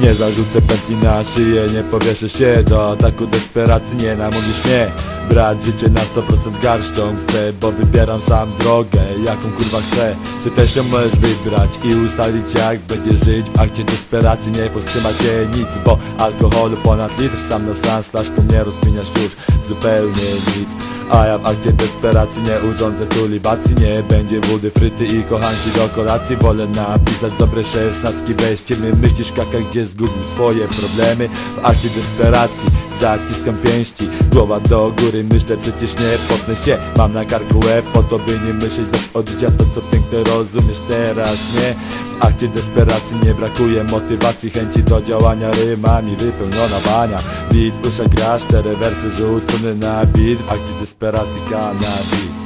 Nie zarzucę pętli na szyję, nie powieszę się Do ataku desperacji nie namówisz mnie. Brać życie na 100% garścią chcę Bo wybieram sam drogę, jaką kurwa chcę. Ty też ją możesz wybrać i ustalić jak będziesz żyć W akcie desperacji. Nie powstrzyma cię nic Bo alkoholu ponad litr sam na sam Flaszką nie rozkminiasz już zupełnie nic. A ja w akcie desperacji nie urządzę tu libacji Nie będzie wody, fryty i kochanki do kolacji. Wolę napisać dobre szesnacki bez ciebie Myślisz kaka gdzie zgubił swoje problemy. W akcie desperacji zaciskam pięści. Głowa do góry, myślę przecież nie potnę się. Mam na karku łeb po to by nie myśleć Lecz od życia to co piękne rozumiesz teraz nie? W akcie desperacji nie brakuje motywacji. Chęci do działania rymami wypełniona bania Beat w uszach gra, cztery wersy rzucone na beat. W akcie desperacji cannabis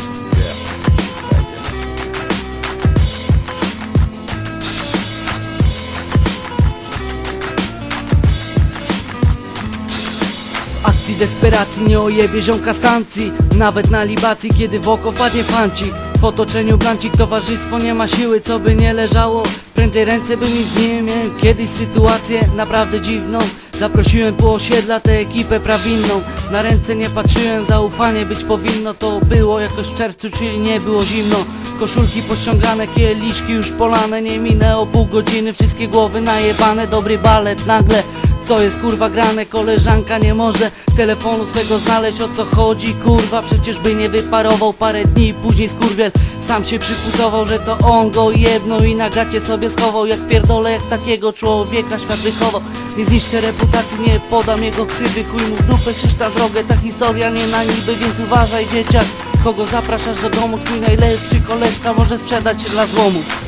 desperacji nie ojebie ziomka stancji Nawet na libacji, kiedy w oko wpadnie fancik W otoczeniu blancik, towarzystwo nie ma siły, co by nie leżało. Prędzej ręce by mi z nim Miałem kiedyś sytuację naprawdę dziwną Zaprosiłem po osiedla tę ekipę prawinną Na ręce nie patrzyłem, zaufanie być powinno. To było jakoś w czerwcu, czyli nie było zimno. Koszulki pościągane, kieliszki już polane. Nie minęło pół godziny, wszystkie głowy najebane. Dobry balet, nagle co jest kurwa grane, koleżanka nie może telefonu swego znaleźć. O co chodzi kurwa? Przecież by nie wyparował parę dni. Później skurwiel Sam się przypucował, że to on go jebnął i na gacie sobie schował. Jak pierdolę jak takiego człowieka świat wychował. Nie zniszczę reputacji, nie podam jego ksywy. Chuj mu w dupę, krzyż drogę, ta historia nie na niby Więc uważaj dzieciak, kogo zapraszasz do domu? Twój najlepszy koleżka może sprzedać się dla złomów